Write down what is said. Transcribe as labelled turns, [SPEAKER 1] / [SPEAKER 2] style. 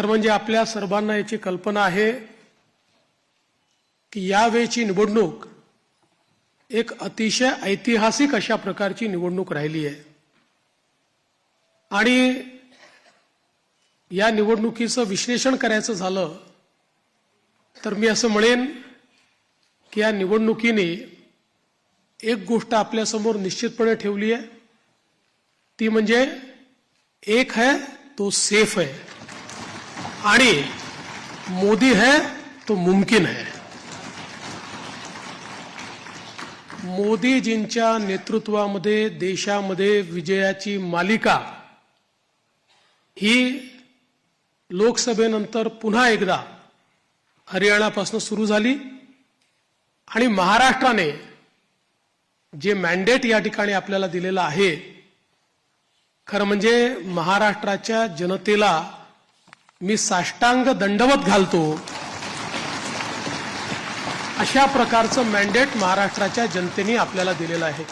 [SPEAKER 1] खरं म्हणजे आपल्या सर्वांना याची कल्पना आहे की यावेळची निवडणूक एक अतिशय ऐतिहासिक अशा प्रकारची निवडणूक राहिली आहे. आणि या निवडणुकीचं विश्लेषण करायचं झालं तर मी असं म्हणेन की या निवडणुकीने एक गोष्ट आपल्यासमोर निश्चितपणे ठेवली आहे. ती म्हणजे एक है तो सेफ है आणि मोदी है तो मुमकिन है. मोदीजींच्या नेतृत्वामध्ये देशामध्ये विजयाची मालिका ही लोकसभेनंतर पुन्हा एकदा हरियाणापासून सुरू झाली आणि महाराष्ट्राने जे मॅन्डेट या ठिकाणी आपल्याला दिलेलं आहे खरं म्हणजे महाराष्ट्राच्या जनतेला मी साष्टांग दंडवत घालतो. अशा प्रकारचं मॅन्डेट महाराष्ट्राच्या जनतेने आपल्याला दिलेलं आहे.